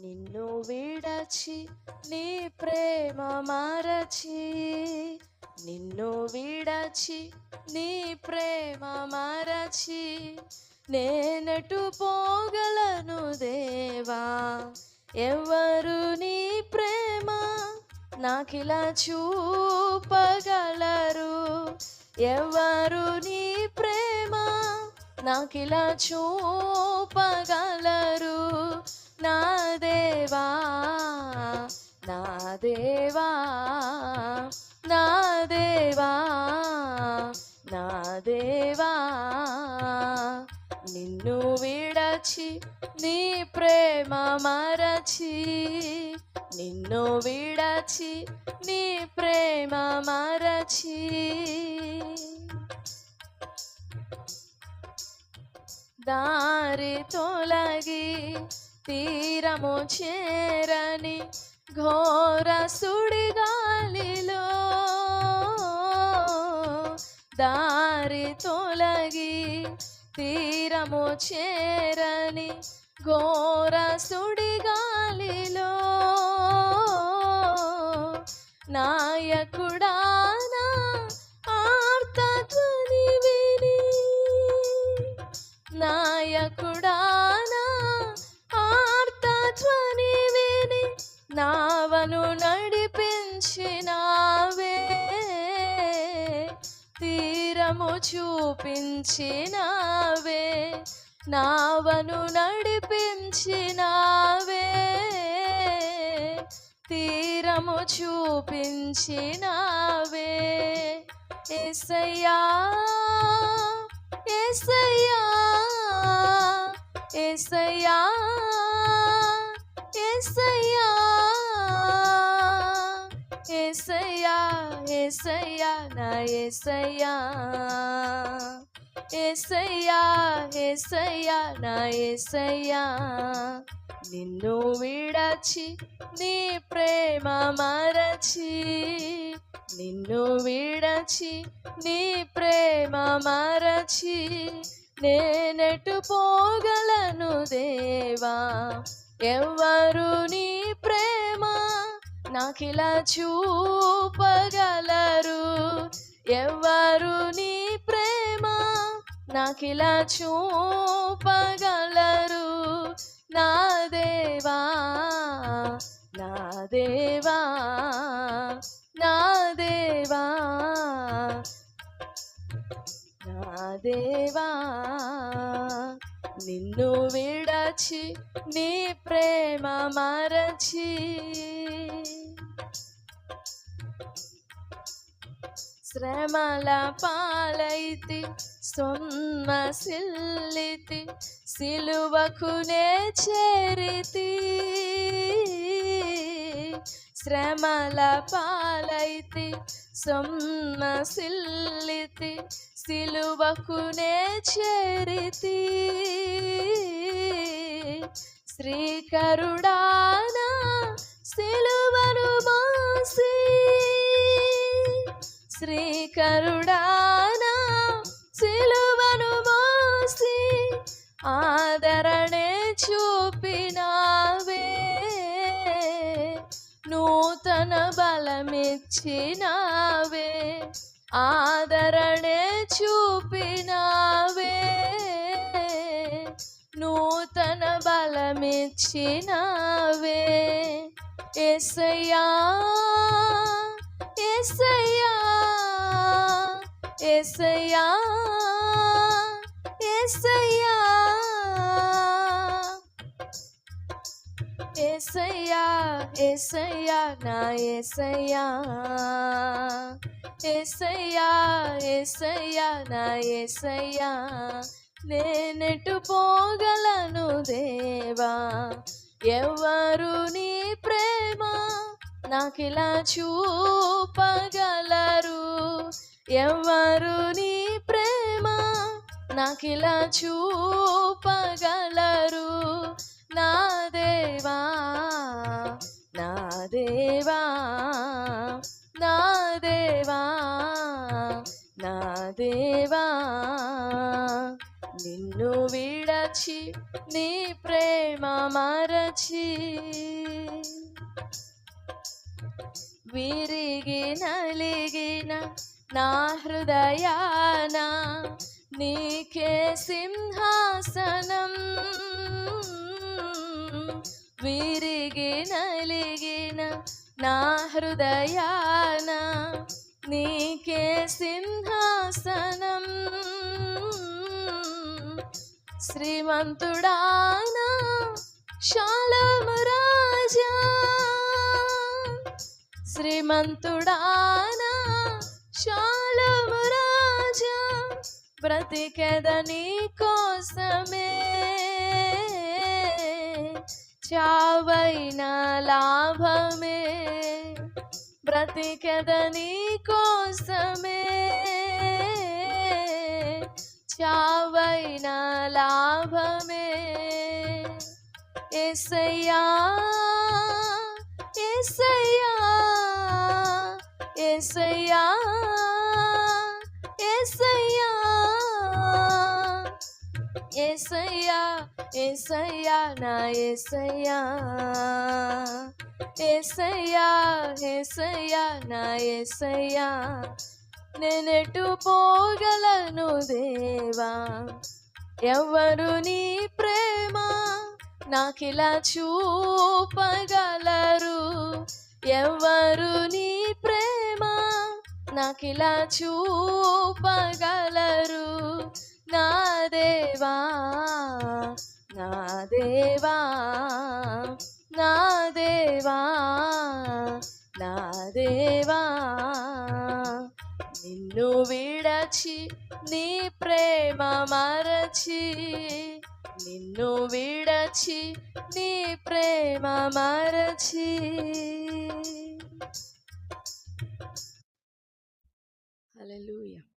నిన్ను విడచి నీ ప్రేమ మరచి. నిన్ను విడచి నీ ప్రేమ మరచి. నేనటు పోగలను దేవా? ఎవరు నీ ప్రేమ నాకిలా చూపగలరు? ఎవరు నీ ప్రేమ నాకిలా చూపగలరు? నా దేవా నా దేవా నా దేవా నా దేవా నిన్ను విడచి నీ ప్రేమ మరచి నిన్ను విడచి నీ ప్రేమ మరచి. దారి తొలగి తీరము చేరని ఘోర సుడిగాలిలో దారి తొలగి తీరము చేరని ఘోర సుడిగాలిలో నాయకుడా మార్గము చూపించినావే నావను నడిపించినావే తీరము చూపించినావే. ఎసయ్యా ఎసయ్యా ఎసయ్యా ఎసయ్యా ఏసయ్యా నా ఏసయ్యా. ఏసయ్యా ఏసయ్యా నా ఏసయ్యా. నిన్ను విడచి నీ ప్రేమ మరచి. నిన్ను విడచి నీ ప్రేమ మరచి. నేనెటు పోగలను దేవా ఎవరు నీ నాకిలా చూపగలరు. ఎవరు నీ ప్రేమ నాకిలా చూపగలరు. నా దేవా నా దేవా నా దేవా నా దేవా. నిన్ను విడచి నీ ప్రేమ మరచి శ్రమల పాలైతి సొమ్మ సిల్లితి సిలువకునే చేరితి. శ్రమల పాలైతి సొమ్మ సిల్లితి సిలువకునే చేరితి. శ్రీకరుడానా సిలువను మా కరుడానా సిలువను మోసి ఆదరణే చూపినావే. నూతన బలమిచ్చినావే. ఆదరణే చూపినావే. నూతన బలమిచ్చినావే. ఎసయ్యా ఎసయ్యా ఎసయ్యా ఎసయ్యా ఎసయ్యా ఎసయ్యా నా ఎసయ్యా ఎసయ్యా ఎసయ్యా నా ఎసయ్యా నేనెటు పోగలను దేవా ఎవరు నీ ప్రేమ నాకిలా చూపగలరు? ఎవరు నీ ప్రేమ? నాకిలా చూపగలరు. నా దేవా నా దేవా నా దేవా నా దేవా. నిన్ను విడచి నీ ప్రేమ మరచి విరిగి నలిగిన నా హృదయాన నీకే సింహాసనం. విరిగి నలిగిన నా హృదయాన నీకే సింహాసనం. శ్రీమంతుడానా శాలమురాజా. శ్రీమంతుడానా శాలము రాజా బ్రతికెద నీ కోసమే. చావైన లాభమే బ్రతికెద నీ కోసమే. చావైన లాభమే. ఎసయ్యా ఎసయ్యా ఎసయ్యా ఎసయ్యా ఏసయ్యా ఏసయ్యా నా ఏసయ్యా. ఏసయ్యా ఏసయ్యా నా ఏసయ్యా. నేనెటు పోగలను దేవా. ఎవరు నీ ప్రేమ నాకిలా చూపగలరు. ఎవరు నీ ప్రేమ నాకిలా చూపగలరు. నా దేవా నా దేవా నా దేవా నా దేవా. నిన్ను విడచి నీ ప్రేమ మరచి నిన్ను విడచి నీ ప్రేమ మరచి. హల్లెలూయా.